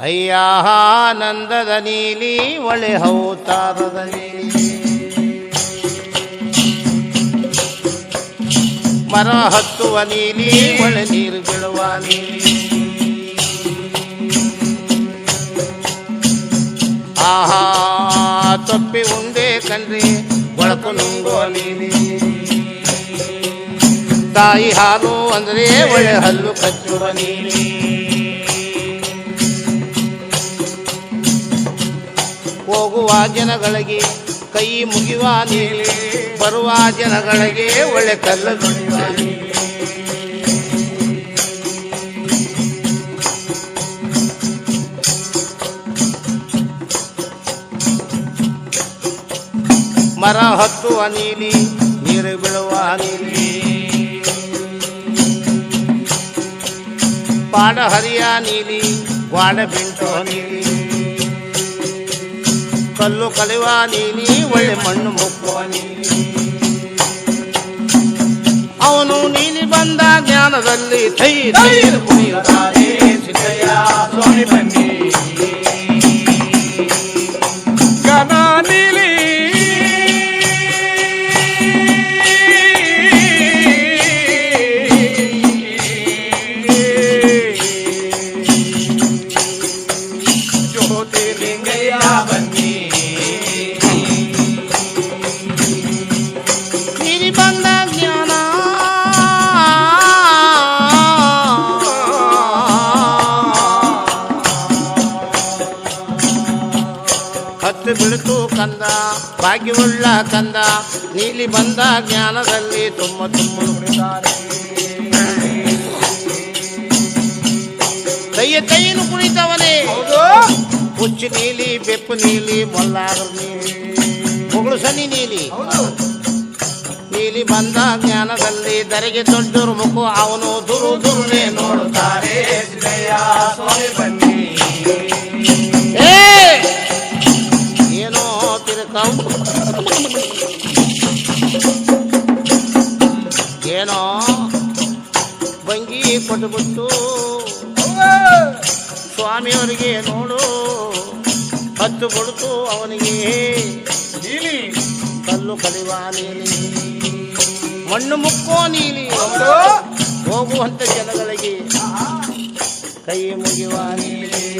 ಅಯ್ಯ ನಂದದ ನೀಲಿ ಒಳೆ ಹೌತಾರದ ನೀಲಿ. ಮರ ಹತ್ತುವ ನೀಲಿ ಒಳೆ ನೀರು ಬಿಡುವ ನೀಲಿ. ಆಹಾ, ತಪ್ಪಿ ಉಂಡೆ ಕಣ್ರಿ, ಒಳಕು ನುಂಗುವ ನೀಲಿ. ತಾಯಿ ಹಾಲು ಅಂದ್ರೆ ಒಳ್ಳೆ ಹಲ್ಲು ಕಚ್ಚುವ ನೀಲಿ. ಹೋಗುವ ಜನಗಳಿಗೆ ಕೈ ಮುಗಿಯುವ ನೀಲಿ, ಬರುವ ಜನಗಳಿಗೆ ಒಳ್ಳೆ ಕಲ್ಲು ನುಡಿಯುವ ಮರ ಹತ್ತುವ ನೀಲಿ, ನೀರು ಬೀಳುವ ನೀಲಿ. ಪಾಡ ಹರಿಯ ನೀಲಿ ಬಾಡ ಬಿಂಟು ನೀಲಿ. ಕಲ್ಲು ಕಲಿವ ನೀನಿ ಒಳ್ಳೆ ಮಣ್ಣು ಮುಕ್ಕುವ ಅವನು ನೀನಿ ಬಂದ ಜ್ಞಾನದಲ್ಲಿ ಥೈ ಹತ್ತು ಬಿಳಿತು ಕಂದ. ಭಾಗ್ಯವುಳ್ಳ ಕಂದ. ನೀಲಿ ಬಂದ ಜ್ಞಾನದಲ್ಲಿ ತುಂಬ ತುಂಬ ಕೈಯ ಕೈಯನ್ನು ಕುಣಿತವನೇ. ಹುಚ್ಚು ನೀಲಿ ಬೆಪ್ಪು ನೀಲಿ ಮೊಲ್ಲಾರ ನೀಲಿ. ಮುಗುಳು ಸನಿ ನೀಲಿ. ನೀಲಿ ಬಂದ ಜ್ಞಾನದಲ್ಲಿ ದರೆಗೆ ದೊಡ್ಡರು ಮುಖ ಅವನು ದುರು ದುರುನೆ ನೋಡುತ್ತಾರೆ. ಬನ್ನಿ. ಏನೋ ಬಂಗಿ ಕೊಟ್ಟುಬಿಟ್ಟು ಸ್ವಾಮಿಯವರಿಗೆ ನೋಡು ಹತ್ತು ಕೊಡ್ತು ಅವನಿಗೆ. ನೀಲಿ. ಕಲ್ಲು ಕಲಿವ ನೀಲಿ. ಮಣ್ಣು ಮುಕ್ಕೋ ನೀಲಿ. ಹೋಗುವಂತ ಜನಗಳಿಗೆ ಕೈ ಮುಗಿಯುವ ನೀಲಿ.